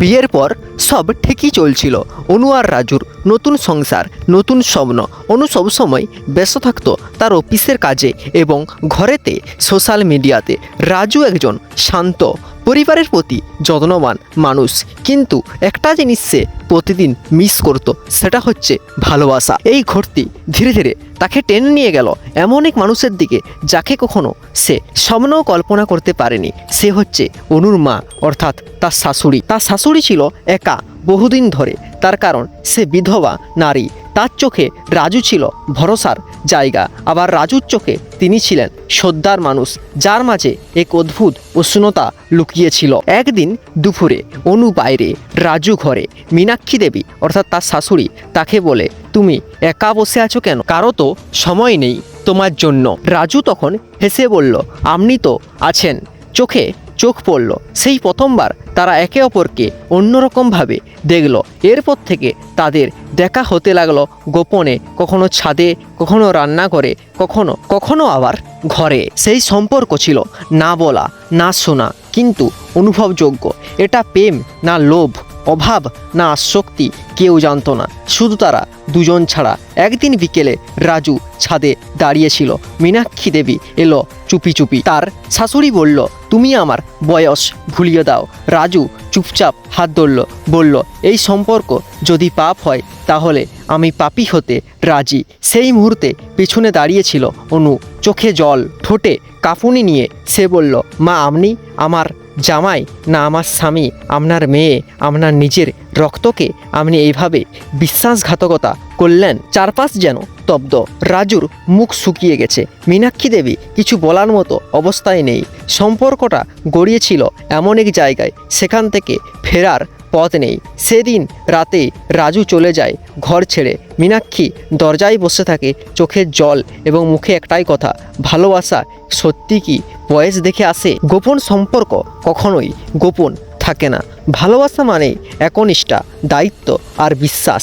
বিয়ের পর সব ঠিকই চলছিল। অনু আর রাজুর নতুন সংসার, নতুন স্বপ্ন। অনু সবসময় ব্যস্ত থাকতো তার অফিসের কাজে এবং ঘরেতে সোশ্যাল মিডিয়াতে রাজু একজন শান্ত পরিবারের প্রতি যত্নবান মানুষ। কিন্তু একটা জিনিস সে প্রতিদিন মিস করতো, সেটা হচ্ছে ভালোবাসা। এই ঘটতি ধীরে ধীরে তাকে টেনে নিয়ে গেল এমন এক মানুষের দিকে যাকে কখনো সে স্বপ্নও কল্পনা করতে পারেনি। সে হচ্ছে অনুর মা, অর্থাৎ তার শাশুড়ি। তার শাশুড়ি ছিল একা বহুদিন ধরে। তার কারণ সে বিধবা নারী। তার চোখে রাজু ছিল ভরসার জায়গা। আবার রাজুর চোখে তিনি ছিলেন শ্রদ্ধার মানুষ, যার মাঝে এক অদ্ভুত উষ্ণতা লুকিয়েছিল। একদিন দুপুরে অনু বাইরে রাজু ঘরে মীনাক্ষী দেবী, অর্থাৎ তার শাশুড়ি, তাকে বলে, তুমি একা বসে আছো কেন? কারও তো সময় নেই তোমার জন্য। রাজু তখন হেসে বলল আপনি তো আছেন। চোখে চোখ পড়ল। সেই প্রথমবার তারা একে অপরকে অন্যরকমভাবে দেখল। এরপর থেকে তাদের দেখা হতে লাগল গোপনে, কখনো ছাদে, কখনো রান্না করে কখনো কখনো আবার ঘরে। সেই সম্পর্ক ছিল না বলা, না শোনা, কিন্তু অনুভবযোগ্য। এটা প্রেম, না লোভ অভাব না আসক্তি কেউ জানতো না। শুধু তারা, দুজন ছাড়া। একদিন বিকেলে রাজু ছাদে দাঁড়িয়েছিল। মীনাক্ষী দেবী এলো চুপি চুপি। তার শাশুড়ি বলল, তুমি আমার বয়স, ভুলিয়ে দাও। রাজু চুপচাপ হাত ধরল, বলল, এই সম্পর্ক যদি পাপ হয়, তাহলে আমি পাপি হতে রাজি। সেই মুহূর্তে পেছনে দাঁড়িয়েছিল অনু। চোখে জল, ঠোঁটে কাফুনি নিয়ে সে বলল, মা, আপনি আমার জামাই, না আমার স্বামী, আপনার মেয়ে, আপনার নিজের রক্তকে আপনি এইভাবে বিশ্বাসঘাতকতা করলেন, চারপাশ যেন তব্দ রাজুর মুখ শুকিয়ে গেছে। মীনাক্ষী দেবী কিছু বলার মতো অবস্থায় নেই। সম্পর্কটা গড়িয়েছিল এমন এক জায়গায়, সেখান থেকে ফেরার পথ নেই। সেদিন রাতে রাজু চলে যায় ঘর ছেড়ে। মীনাক্ষী দরজায় বসে থাকে চোখের জল এবং মুখে একটাই কথা, ভালোবাসা সত্যি কি বয়স দেখে আসে? গোপন সম্পর্ক কখনোই গোপন থাকে না। ভালোবাসা মানে একনিষ্ঠা, দায়িত্ব আর বিশ্বাস।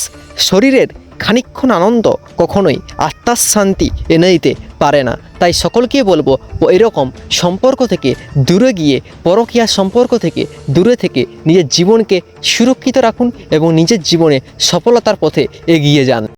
শরীরের খানিক্ষণ আনন্দ কখনোই আত্মার শান্তি এনে দিতে পারে না। তাই সকলকে বলব, ও এরকম সম্পর্ক থেকে দূরে গিয়ে, পরকীয়া সম্পর্ক থেকে দূরে থেকে নিজের জীবনকে সুরক্ষিত রাখুন এবং নিজের জীবনে সফলতার পথে এগিয়ে যান।